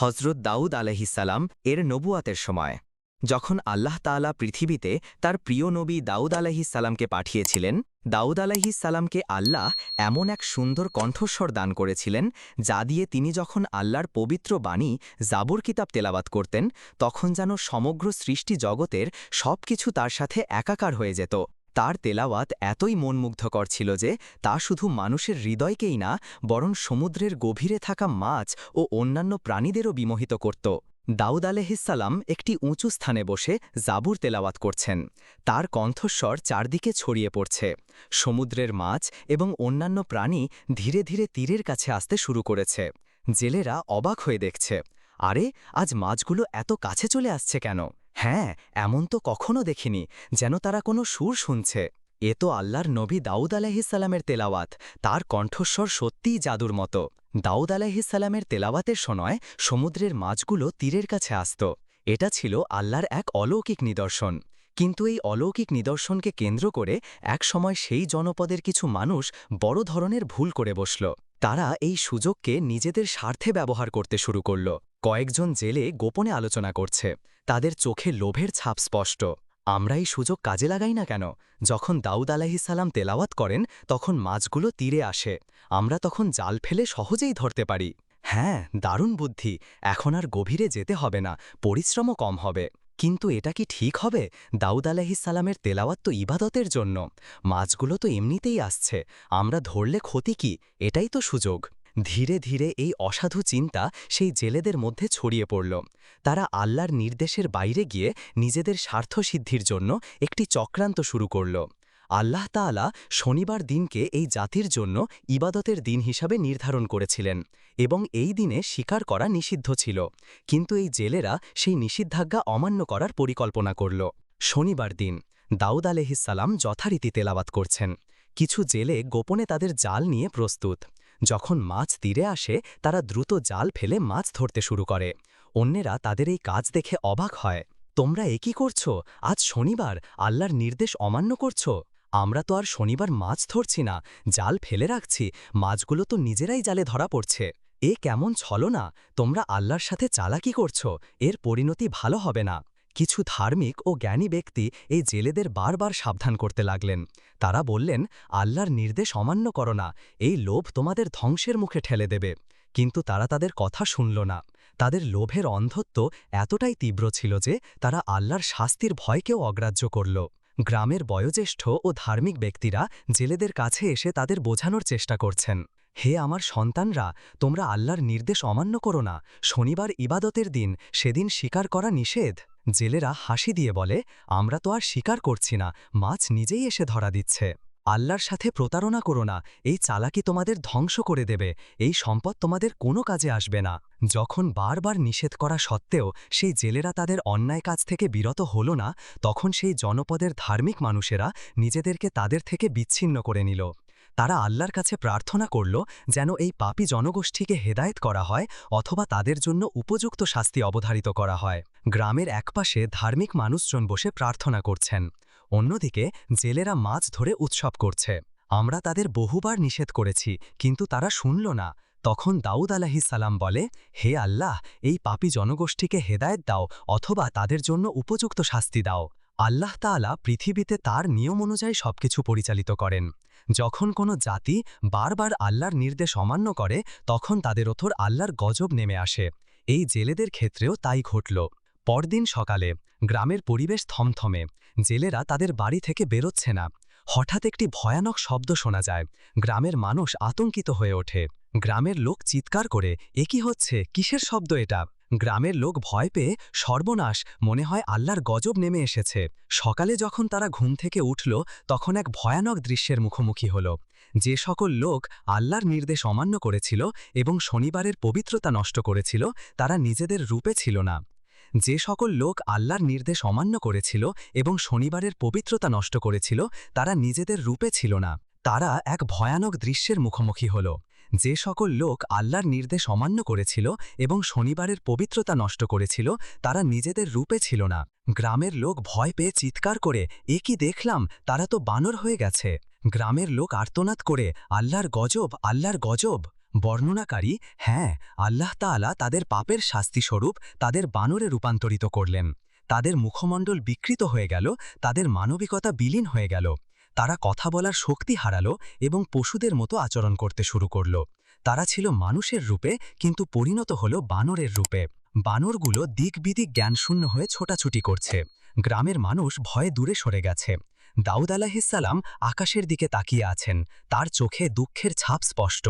হজরত দাউদ আলহিসাল্লাম এর নবুয়াতের সময়। যখন আল্লাহ তাআলা পৃথিবীতে তার প্রিয় নবী দাউদ আলাহিসাল্লামকে পাঠিয়েছিলেন, দাউদ আলাহিসাল্লামকে আল্লাহ এমন এক সুন্দর কণ্ঠস্বর দান করেছিলেন, যা দিয়ে তিনি যখন আল্লাহর পবিত্র বাণী জাবুর কিতাব তেলাবাত করতেন, তখন যেন সমগ্র সৃষ্টি জগতের সব কিছু তার সাথে একাকার হয়ে যেত। তার তেলাওয়াত এতই মনমুগ্ধকর ছিল যে তা শুধু মানুষের হৃদয়কেই না, বরং সমুদ্রের গভীরে থাকা মাছ ও অন্যান্য প্রাণীদেরও বিমোহিত করত। দাউদ আলহিসাল্লাম একটি উঁচু স্থানে বসে জাবুর তেলাওয়াত করছেন। তার কণ্ঠস্বর চারদিকে ছড়িয়ে পড়ছে। সমুদ্রের মাছ এবং অন্যান্য প্রাণী ধীরে ধীরে তীরের কাছে আসতে শুরু করেছে। জেলেরা অবাক হয়ে দেখছে, আরে, আজ মাছগুলো এত কাছে চলে আসছে কেন? হ্যাঁ এমন তো কখনো দেখিনি, যেন তারা কোনো সুর শুনছে। এ তো আল্লাহর নবী দাউদ আলাহিসাল্লামের তেলাওয়াত, তার কণ্ঠস্বর সত্যিই জাদুর মতো। দাউদ আলাহিসাল্লামের তেলাওয়াতের সময় সমুদ্রের মাছগুলো তীরের কাছে আসত। এটা ছিল আল্লাহর এক অলৌকিক নিদর্শন। কিন্তু এই অলৌকিক নিদর্শনকে কেন্দ্র করে এক সময় সেই জনপদের কিছু মানুষ বড় ধরনের ভুল করে বসল। তারা এই সুযোগকে নিজেদের স্বার্থে ব্যবহার করতে শুরু করল। কয়েকজন জেলে গোপনে আলোচনা করছে। তাদের চোখে লোভের ছাপ স্পষ্ট। আমরা এই সুযোগ কাজে লাগাই না কেন? যখন দাউদ আলাহিসাল্লাম তেলাওয়াত করেন, তখন মাছগুলো তীরে আসে। আমরা তখন জাল ফেলে সহজেই ধরতে পারি। হ্যাঁ দারুণ বুদ্ধি। এখন আর গভীরে যেতে হবে না, পরিশ্রমও কম হবে। কিন্তু এটা কি ঠিক হবে? দাউদ আলাহিসাল্লামের তেলাওয়াত তো ইবাদতের জন্য। মাছগুলো তো এমনিতেই আসছে। আমরা ধরলে ক্ষতি কি? এটাই তো সুযোগ। ধীরে ধীরে এই অসাধু চিন্তা সেই জেলেদের মধ্যে ছড়িয়ে পড়ল। তারা আল্লাহর নির্দেশের বাইরে গিয়ে নিজেদের স্বার্থসিদ্ধির জন্য একটি চক্রান্ত শুরু করল। আল্লাহ তাআলা শনিবার দিনকে এই জাতির জন্য ইবাদতের দিন হিসাবে নির্ধারণ করেছিলেন এবং এই দিনে স্বীকার করা নিষিদ্ধ ছিল। কিন্তু এই জেলেরা সেই নিষিদ্ধাজ্ঞা অমান্য করার পরিকল্পনা করল। শনিবার দিন দাউদ আলহিসাল্লাম যথারীতি তেলাবাত করছেন। কিছু জেলে গোপনে তাদের জাল নিয়ে প্রস্তুত। যখন মাছ তীরে আসে, তারা দ্রুত জাল ফেলে মাছ ধরতে শুরু করে। অন্যেরা তাদের এই কাজ দেখে অবাক হয়। তোমরা এ কি করছ? আজ শনিবার, আল্লাহর নির্দেশ অমান্য করছ? আমরা তো আর শনিবার মাছ ধরছি না, জাল ফেলে রাখছি, মাছগুলো তো নিজেরাই জালে ধরা পড়ছে। এ কেমন ছলো না তোমরা আল্লাহর সাথে চালাকি করছ, এর পরিণতি ভালো হবে না। কিছু ধার্মিক ও জ্ঞানী ব্যক্তি এই জেলেদের বারবার সাবধান করতে লাগলেন। তারা বললেন, আল্লাহর নির্দেশ অমান্য করো না, এই লোভ তোমাদের ধ্বংসের মুখে ঠেলে দেবে। কিন্তু তারা তাদের কথা শুনল না। তাদের লোভের অন্ধত্ব এতটাই তীব্র ছিল যে তারা আল্লাহর শাস্তির ভয়কেও অগ্রাহ্য করল। গ্রামের বয়োজ্যেষ্ঠ ও ধার্মিক ব্যক্তিরা জেলেদের কাছে এসে তাদের বোঝানোর চেষ্টা করছেন, হে আমার সন্তানরা, তোমরা আল্লাহর নির্দেশ অমান্য করো না, শনিবার ইবাদতের দিন, সেদিন স্বীকার করা নিষেধ? জেলেরা হাসি দিয়ে বলে, আমরা তো আর স্বীকার করছি না, মাছ নিজেই এসে ধরা দিচ্ছে। আল্লাহর সাথে প্রতারণা করো না, এই চালাকি তোমাদের ধ্বংস করে দেবে, এই সম্পদ তোমাদের কোনো কাজে আসবে না। যখন বারবার নিষেধ করা সত্ত্বেও সেই জেলেরা তাদের অন্যায় কাজ থেকে বিরত হল না, তখন সেই জনপদের ধার্মিক মানুষেরা নিজেদেরকে তাদের থেকে বিচ্ছিন্ন করে নিল। তারা আল্লাহর কাছে প্রার্থনা করল যেন এই পাপী জনগোষ্ঠীকে হেদায়েত করা হয় অথবা তাদের জন্য উপযুক্ত শাস্তি অবধারিত করা হয়। গ্রামের একপাশে ধার্মিক মানুষজন বসে প্রার্থনা করছেন। অন্যদিকে জেলেরা মাছ ধরে উৎসব করছে। আমরা তাদের বহুবার নিষেধ করেছি, কিন্তু তারা শুনল না। তখন দাউদ আলাহি সালাম বলে, হে আল্লাহ, এই পাপী জনগোষ্ঠীকে হেদায়েত দাও অথবা তাদের জন্য উপযুক্ত শাস্তি দাও। আল্লাহ তাআলা পৃথিবীতে তার নিয়ম অনুযায়ী সবকিছু পরিচালিত করেন। যখন কোনো জাতি বারবার আল্লাহর নির্দেশ অমান্য করে, তখন তাদের ওথর আল্লাহর গজব নেমে আসে। এই জেলেদের ক্ষেত্রেও তাই ঘটল। পরদিন সকালে গ্রামের পরিবেশ থমথমে। জেলেরা তাদের বাড়ি থেকে বেরোচ্ছে না। হঠাৎ একটি ভয়ানক শব্দ শোনা যায়। গ্রামের মানুষ আতঙ্কিত হয়ে ওঠে। গ্রামের লোক চিৎকার করে, এ কি হচ্ছে? কিসের শব্দ এটা? গ্রামের লোক ভয় পেয়ে সর্বনাশ মনে হয় আল্লাহর গজব নেমে এসেছে। সকালে যখন তারা ঘুম থেকে উঠল, তখন এক ভয়ানক দৃশ্যের মুখোমুখি হল। যে সকল লোক আল্লাহর নির্দেশ অমান্য করেছিল এবং শনিবারের পবিত্রতা নষ্ট করেছিল, তারা নিজেদের রূপে ছিল না। যে সকল লোক আল্লাহর নির্দেশ অমান্য করেছিল এবং শনিবারের পবিত্রতা নষ্ট করেছিল, তারা নিজেদের রূপে ছিল না। তারা এক ভয়ানক দৃশ্যের মুখোমুখি হল। যে সকল লোক আল্লাহর নির্দেশ অমান্য করেছিল এবং শনিবারের পবিত্রতা নষ্ট করেছিল, তারা নিজেদের রূপে ছিল না। গ্রামের লোক ভয় পেয়ে চিৎকার করে, এ কি দেখলাম? তারা তো বানর হয়ে গেছে। গ্রামের লোক আর্তনাদ করে, আল্লাহর গজব আল্লাহর গজব! বর্ণনাকারী হ্যাঁ আল্লাহ তাআলা তাদের পাপের শাস্তিস্বরূপ তাদের বানরে রূপান্তরিত করলেন। তাদের মুখমণ্ডল বিকৃত হয়ে গেল, তাদের মানবিকতা বিলীন হয়ে গেল। তারা কথা বলার শক্তি হারালো এবং পশুদের মতো আচরণ করতে শুরু করল। তারা ছিল মানুষের রূপে, কিন্তু পরিণত হল বানরের রূপে। বানরগুলো দিকবিদিক জ্ঞানশূন্য হয়ে ছোটাছুটি করছে। গ্রামের মানুষ ভয়ে দূরে সরে গেছে। দাউদ আলাহিসাল্লাম আকাশের দিকে তাকিয়ে আছেন। তার চোখে দুঃখের ছাপ স্পষ্ট।